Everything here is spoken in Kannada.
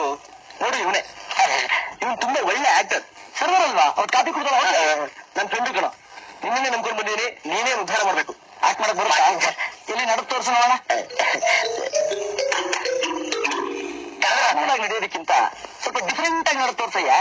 ನೋಡಿ ಇವನೇ. ಇವನು ತುಂಬಾ ಒಳ್ಳೆ ಆಕ್ಟರ್ ಸರ್ವರ್ ಅಲ್ವಾ? ಅವ್ರು ಕಾಪಿ ಕೊಡ್ತಾರ ನನ್ ಫ್ರೆಂಡ್ ಕಣ ನಿನ್ನೇ ನಂಬ್ಕೊಂಡ್ ಬಂದಿದ್ದೀನಿ. ನೀನೇ ಉದ್ಧಾರ ಮಾಡ್ಬೇಕು. ಆಕ್ಟ್ ಮಾಡಕ್ ಬರುತ್ತಾ? ಇಲ್ಲಿ ನಡಕ್ ತೋರ್ಸೋಣ ನಡೆಯೋದಕ್ಕಿಂತ ಸ್ವಲ್ಪ ಡಿಫ್ರೆಂಟ್ ಆಗಿ ನಡಕ್ ತೋರ್ಸಯ್ಯ.